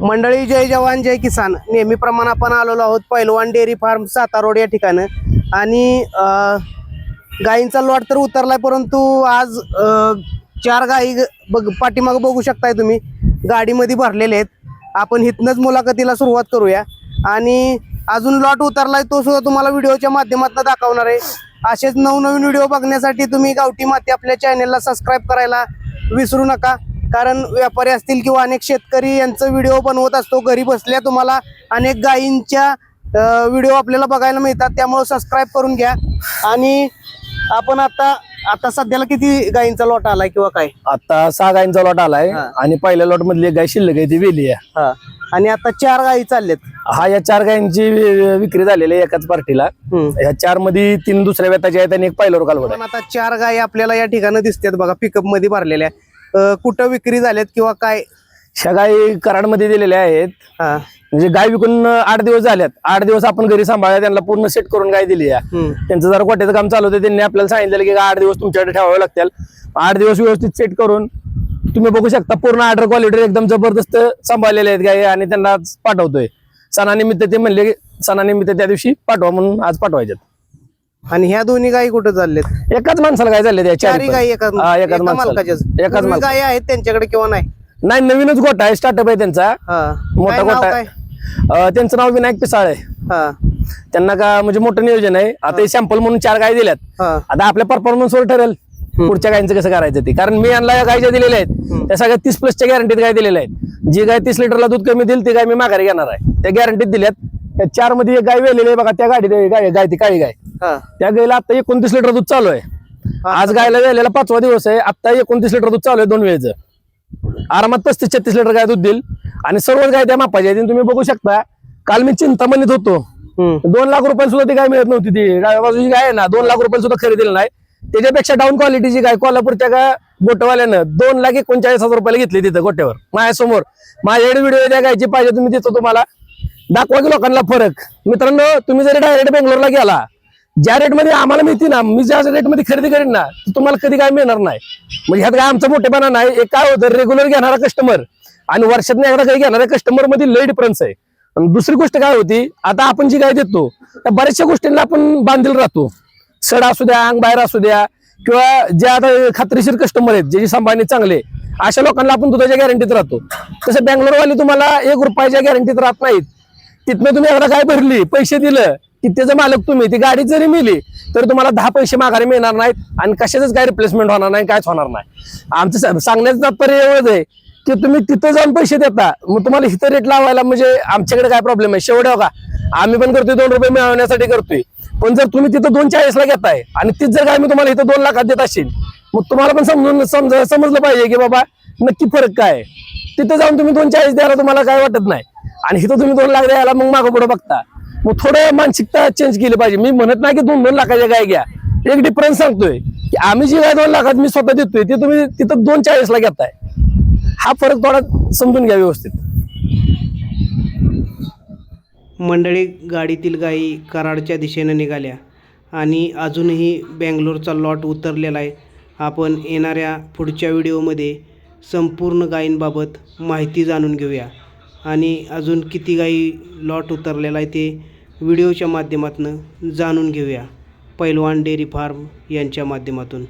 मंडळी जय जवान जय किसान. नेहमीप्रमाणे आपण आलेलो आहोत पैलवान डेअरी फार्म सातारोड या ठिकाणं. आणि गायींचा लॉट तर उतरलाय परंतु आज चार गायी ग- बघ पाठीमागं बघू शकताय तुम्ही. गाडीमध्ये भरलेले आहेत. आपण इथनंच मुलाखतीला सुरुवात करूया. आणि अजून लॉट उतरलाय तो सुद्धा तुम्हाला व्हिडिओच्या माध्यमातून दाखवणार आहे. असेच नवनवीन व्हिडिओ बघण्यासाठी तुम्ही गावठी माती आपल्या चॅनेलला सबस्क्राईब करायला विसरू नका. कारण व्यापारी असतील किंवा अनेक शेतकरी यांचं व्हिडिओ बनवत असतो घरी बसल्या तुम्हाला अनेक गायींच्या व्हिडिओ आपल्याला बघायला मिळतात. त्यामुळे सबस्क्राईब करून घ्या. आणि आपण आता आता सध्याला किती गायींचा लॉट आलाय किंवा काय? आता सहा गायींचा लॉट आलाय. हा. आणि पहिल्या लॉट मधली एक गाय शिल्लक आहे ती वेली आहे. हा. आणि आता चार गायी चाललेत हा या चार गायींची वि- विक्री झालेली आहे एकाच पार्टीला हम्म. ह्या चारमध्ये तीन दुसऱ्या वेताच्या आहेत आणि एक पहिल्यावर कालवड पण आता चार गायी आपल्याला या ठिकाणी दिसतात बघा पिकअपमध्ये भरलेल्या. कुठं विक्री झाल्यात किंवा काय? ह्या गायी कराडमध्ये दिलेल्या आहेत. हा. म्हणजे गाय विकून आठ दिवस झाल्यात. आठ दिवस आपण घरी सांभाळल्या त्यांना पूर्ण सेट करून गाय दिली आहे. हम्म. त्यांचं जरा गोट्याचं काम चालू होतं त्यांनी आपल्याला सांगितलं की आठ दिवस तुमच्याकडे ठेवावे लागतील. आठ दिवस व्यवस्थित सेट करून तुम्ही बघू शकता पूर्ण ऑर्डर क्वालिटी एकदम जबरदस्त सांभाळलेले आहेत गाय आणि त्यांना आज पाठवतोय. सणानिमित्त ते म्हणले की सणानिमित्त त्या दिवशी पाठवा म्हणून आज पाठवायच्यात. आणि ह्या दोन्ही गायी कुठं चाललेत एकाच माणसाला काय झाले त्या चारही गायी एका हा, एकाच एका माणसाला. मालकाच्याच. एकाच पूर्वी. गायी आहेत त्यांच्याकडे किंवा नाही? नाही नवीनच गोटा आहे स्टार्टअप आहे त्यांचा. हा. मोठा नाव गोटा काय? आहे अं, त्यांचं नाव विनायक पिसाळ. आहे हा. त्यांना का म्हणजे मोठं नियोजन आहे. आता हे. सॅम्पल म्हणून चार गाय दिल्यात. हा. आता आपल्या परफॉर्मन्सवर ठरेल. पुढच्या गायींचं कसं करायचं ते. कारण मी यांना या गाय ज्या दिलेल्या आहेत त्या सगळ्या तीस प्लसच्या गॅरंटीत गाय दिलेल्या आहेत. जी गाय तीस लिटरला दूध कमी देईल ती गाय मी माघारी घेणार आहे. त्या गॅरंटीत दिल्यात. त्या चारमध्ये एक गाय वेलेली आहे बघा त्या गाडीत गाय गाय ती काळी गाय. त्या गायला आता एकोणतीस लिटर दूध चालू आहे. आज गायला वेलेला पाचवा दिवस आहे. आता एकोणतीस लिटर दूध चालू आहे दोन वेळेचं. आरामात पस्तीस छत्तीस लिटर गाय दूध देईल. आणि सर्वच गाय त्या मापाच्या तुम्ही बघू शकता काल मी चिंतामणीत होतो. दोन लाख रुपये सुद्धा ती गाय मिळत नव्हती ती. गाय बाजूची गाय आहे ना दोन लाख रुपये सुद्धा खरेदीला नाही. त्याच्यापेक्षा डाऊन क्वालिटीची गाय कोल्हापूरच्या का गोटवाल्यानं दोन लाख एकोणचाळीस हजार रुपयाला घेतली तिथं गोट्यावर माझ्यासमोर. माझ्याकडे व्हिडिओ त्या गायची पाहिजे तुम्ही देतो तुम्हाला. दाखवा की लोकांना फरक. मित्रांनो तुम्ही जरी डायरेक्ट बेंगलोरला गेला ज्या रेटमध्ये आम्हाला मिळते ना मी ज्या रेटमध्ये खरेदी करेन ना तुम्हाला कधी काय मिळणार नाही. म्हणजे ह्यात काय आमचा मोठेपणा नाही एक काय होतं रेग्युलर घेणारा कस्टमर आणि वर्षात एकदा काही घेणाऱ्या कस्टमरमध्ये लय डिफरन्स आहे. दुसरी गोष्ट काय होती आता आपण जी गाय देतो त्या बऱ्याचशा गोष्टींना आपण बांधील राहतो. सड असू द्या अंग बाहेर असू द्या किंवा जे आता खात्रीशीर कस्टमर आहेत जे सांभाळणी चांगले अशा लोकांना आपण दुधाच्या गॅरंटीत राहतो. तसं बँगलोरवाले तुम्हाला एक रुपयाच्या गॅरंटीत राहत नाहीत. तिथनं तुम्ही एकदा काय भरली पैसे दिलं की त्याचं मालक तुम्ही ती गाडी जरी मिली तर तुम्हाला दहा पैसे माघारी मिळणार नाहीत आणि कशाच काय रिप्लेसमेंट होणार नाही कायच होणार नाही. आमचं सांगण्याचं तात्पर्य एवढंच आहे की तुम्ही तिथं जाऊन पैसे देता. मग तुम्हाला इथं रेट लावायला म्हणजे आमच्याकडे काय प्रॉब्लेम आहे? शेवट का आम्ही पण करतोय दोन रुपये मिळवण्यासाठी करतोय. पण जर तुम्ही तिथं दोन चाळीसला घेताय आणि तीच जर काय मी तुम्हाला इथं दोन लाखात देत असेल मग तुम्हाला पण समजून समज समजलं पाहिजे की बाबा नक्की फरक काय तिथं जाऊन तुम्ही दोन चाळीस द्यायला तुम्हाला काय वाटत नाही. आणि इथं तुम्ही दोन लाख द्यायला मग मागं पुढं बघता. मग थोडं मानसिकता चेंज केली पाहिजे. मी म्हणत नाही की दोन दोन लाखाच्या गाय घ्या. एक डिफरन्स सांगतोय की आम्ही जी गाय दोन लाखात मी स्वतः देतोय ती तुम्ही तिथं दोन चाळीसला घेताय. हा फरक थोडा समजून घ्या व्यवस्थित. मंडळी गाडीतील गायी कराडच्या दिशेनं निघाल्या आणि अजूनही बेंगलोरचा लॉट उतरलेला आहे. आपण येणाऱ्या पुढच्या व्हिडिओमध्ये संपूर्ण गायींबाबत माहिती जाणून घेऊया. आणि अजून किती गायी लॉट उतरलेला आहे ते व्हिडिओच्या माध्यमातून जाणून घेऊया. पैलवान डेअरी फार्म यांच्या माध्यमातून.